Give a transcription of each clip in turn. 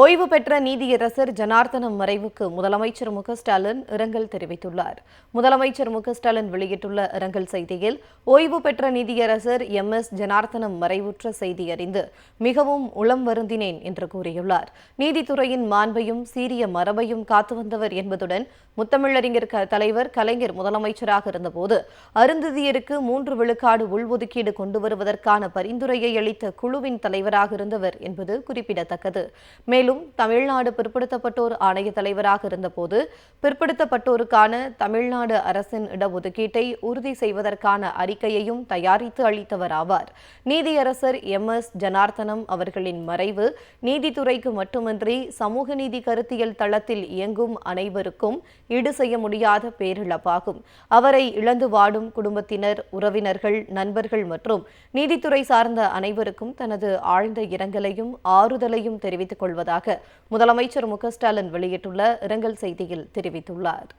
ஓய்வு பெற்ற நீதியரசர் ஜனார்த்தனம் மறைவுக்கு முதலமைச்சர் மு ஸ்டாலின் இரங்கல் தெரிவித்துள்ளார். முதலமைச்சர் மு ஸ்டாலின் வெளியிட்டுள்ள இரங்கல் செய்தியில் ஓய்வு பெற்ற நீதியரசர் எம் எஸ் ஜனார்த்தனம் மறைவுற்ற செய்தி அறிந்து மிகவும் உளம் வருந்தினேன் என்று கூறியுள்ளார். நீதித்துறையின் மாண்பையும் சீரிய மரபையும் காத்து வந்தவர் என்பதுடன் முத்தமிழறிஞர் தலைவர் கலைஞர் முதலமைச்சராக இருந்தபோது அருந்ததியருக்கு மூன்று விழுக்காடு உள்ஒதுக்கீடு கொண்டு வருவதற்கான பரிந்துரையை அளித்த குழுவின் தலைவராக இருந்தவர் என்பது குறிப்பிடத்தக்கது. மேலும் மேலும் தமிழ்நாடு பிற்படுத்தப்பட்டோர் ஆணைய தலைவராக இருந்தபோது பிற்படுத்தப்பட்டோருக்கான தமிழ்நாடு அரசின் இடஒதுக்கீட்டை உறுதி செய்வதற்கான அறிக்கையையும் தயாரித்து அளித்தவர் ஆவார் நீதியரசர் எம். எஸ். ஜனார்த்தனம் அவர்களின் மறைவு நீதித்துறைக்கு மட்டுமின்றி சமூக நீதி கருத்தியல் தளத்தில் இயங்கும் அனைவருக்கும் ஈடு செய்ய முடியாத பேரிழப்பாகும். அவரை இழந்து வாடும் குடும்பத்தினர் உறவினர்கள் நண்பர்கள் மற்றும் நீதித்துறை சார்ந்த அனைவருக்கும் தனது ஆழ்ந்த இரங்கலையும் ஆறுதலையும் தெரிவித்துக் கொள்வதாக முதலமைச்சர் மு க ஸ்டாலின் வெளியிட்டுள்ள இரங்கல் செய்தியில் தெரிவித்துள்ளார்.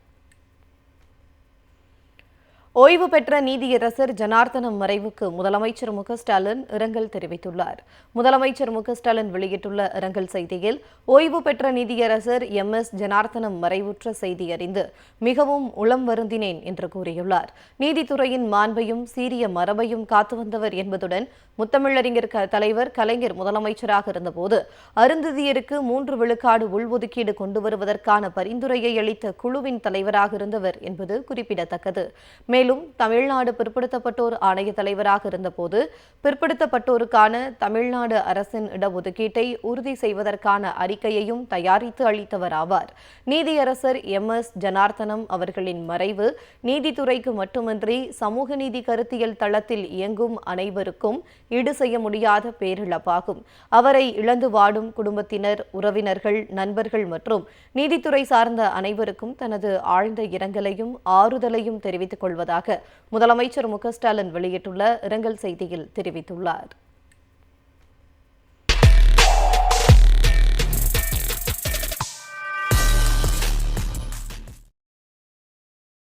ஓய்வு பெற்ற நீதியரசர் ஜனார்த்தனம் மறைவுக்கு முதலமைச்சர் மு ஸ்டாலின் இரங்கல் தெரிவித்துள்ளார். முதலமைச்சர் மு ஸ்டாலின் வெளியிட்டுள்ள இரங்கல் செய்தியில் ஓய்வு பெற்ற நீதியரசர் எம் எஸ் ஜனார்த்தனம் மறைவுற்ற செய்தி அறிந்து மிகவும் உளம் வருந்தினேன் என்று கூறியுள்ளார். நீதித்துறையின் மாண்பையும் சீரிய மரபையும் காத்து வந்தவர் என்பதுடன் முத்தமிழறிஞர் தலைவர் கலைஞர் முதலமைச்சராக இருந்தபோது அருந்ததியருக்கு மூன்று விழுக்காடு உள்ஒதுக்கீடு கொண்டு வருவதற்கான பரிந்துரையை அளித்த குழுவின் தலைவராக இருந்தவர் என்பது குறிப்பிடத்தக்கது. மேலும் மேலும் தமிழ்நாடு பிற்படுத்தப்பட்டோர் ஆணைய தலைவராக இருந்தபோது பிற்படுத்தப்பட்டோருக்கான தமிழ்நாடு அரசின் இடஒதுக்கீட்டை உறுதி செய்வதற்கான அறிக்கையையும் தயாரித்து அளித்தவர் ஆவார் நீதியரசர் எம். எஸ். ஜனார்த்தனம் அவர்களின் மறைவு நீதித்துறைக்கு மட்டுமின்றி சமூக நீதி கருத்தியல் தளத்தில் இயங்கும் அனைவருக்கும் ஈடு செய்ய முடியாத பேரிழப்பாகும். அவரை இழந்து வாடும் குடும்பத்தினர் உறவினர்கள் நண்பர்கள் மற்றும் நீதித்துறை சார்ந்த அனைவருக்கும் தனது ஆழ்ந்த இரங்கலையும் ஆறுதலையும் தெரிவித்துக் கொள்வதாக முதலமைச்சர் மு க ஸ்டாலின் வெளியிட்டுள்ள இரங்கல் செய்தியில் தெரிவித்துள்ளார்.